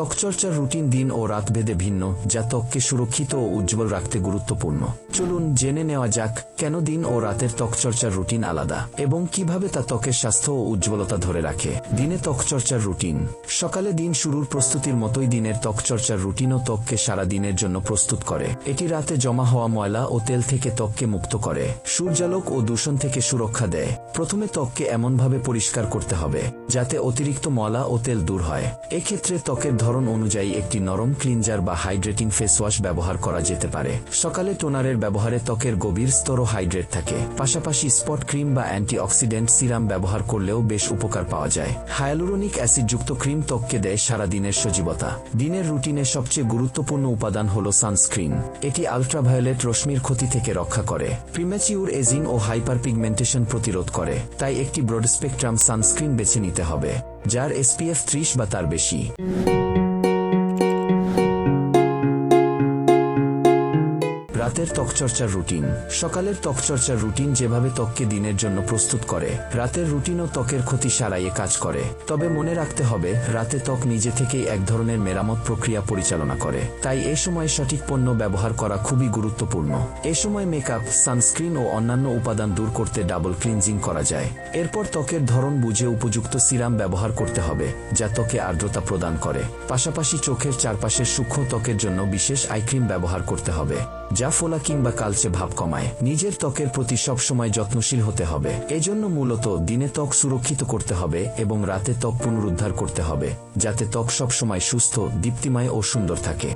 ত্বকচর্চার routine দিন ও রাত ভেদে ভিন্ন, যা ত্বককে সুরক্ষিত ও উজ্জ্বল রাখতে গুরুত্বপূর্ণ। চলুন জেনে নেওয়া যাক কেন দিন ও রাতের ত্বকচর্চার রুটিন আলাদা, এবং কীভাবে তা ত্বকের স্বাস্থ্য ও উজ্জ্বলতা ধরে রাখে। দিনে ত্বকচর্চার রুটিন। সকালে দিন শুরুর প্রস্তুতির মতোই দিনের ত্বকচর্চার রুটিনও ত্বককে সারা দিনের জন্য প্রস্তুত করে। এটি রাতে জমা হওয়া ময়লা ও তেল থেকে ত্বককে মুক্ত করে, সূর্যালোক ও দূষণ থেকে সুরক্ষা দেয়। প্রথমে ত্বককে এমনভাবে পরিষ্কার করতে হবে, যাতে অতিরিক্ত ময়লা ও তেল দূর হয়। এক্ষেত্রে ত্বকের ধরন অনুযায়ী একটি নরম ক্লিনজার বা হাইড্রেটিং ফেস ওয়াশ ব্যবহার করা যেতে পারে। সকালে টোনারের ব্যবহারে ত্বকের গভীর স্তরও হাইড্রেট থাকে। পাশাপাশি স্পট ক্রিম বা অ্যান্টিঅক্সিডেন্ট সিরাম ব্যবহার করলেও বেশ উপকার পাওয়া যায়। হায়ালুরোনিক অ্যাসিডযুক্ত ক্রিম ত্বককে দেয় সারা দিনের সজীবতা। দিনের রুটিনের সবচেয়ে গুরুত্বপূর্ণ উপাদান হল সানস্ক্রিন। এটি আলট্রাভায়োলেট রশ্মির ক্ষতি থেকে রক্ষা করে। প্রিম্যাচিউর এজিং ও হাইপার পিগমেন্টেশন প্রতিরোধ করে। তাই একটি ব্রড স্পেকট্রাম সানস্ক্রিন বেছে নিতে হবে, যার এসপিএফ ত্রিশ বা তার বেশি। রাতের ত্বকচর্চার রুটিন। সকালের ত্বকচর্চার রুটিন যেভাবে ত্বককে দিনের জন্য প্রস্তুত করে, রাতের রুটিনও ত্বকের ক্ষতি সারাইয়ে কাজ করে। তবে মনে রাখতে হবে, রাতে ত্বক নিজে থেকেই এক ধরনের মেরামত প্রক্রিয়া পরিচালনা করে। তাই এ সময় সঠিক পণ্য ব্যবহার করা খুবই গুরুত্বপূর্ণ। এ সময় মেকআপ, সানস্ক্রিন ও অন্যান্য উপাদান দূর করতে ডাবল ক্লিনজিং করা যায়। এরপর ত্বকের ধরন বুঝে উপযুক্ত সিরাম ব্যবহার করতে হবে, যা ত্বকে আর্দ্রতা প্রদান করে। পাশাপাশি চোখের চারপাশের সূক্ষ্ম ত্বকের জন্য বিশেষ আইক্রিম ব্যবহার করতে হবে। যা ফোলা কিংবা কালচে ভাব কমায়। নিজের ত্বকের প্রতি সবসময় যত্নশীল হতে হবে। এজন্য মূলত দিনে ত্বক সুরক্ষিত করতে হবে এবং রাতে ত্বক পুনরুদ্ধার করতে হবে, যাতে ত্বক সবসময় সুস্থ, দীপ্তিময় ও সুন্দর থাকে।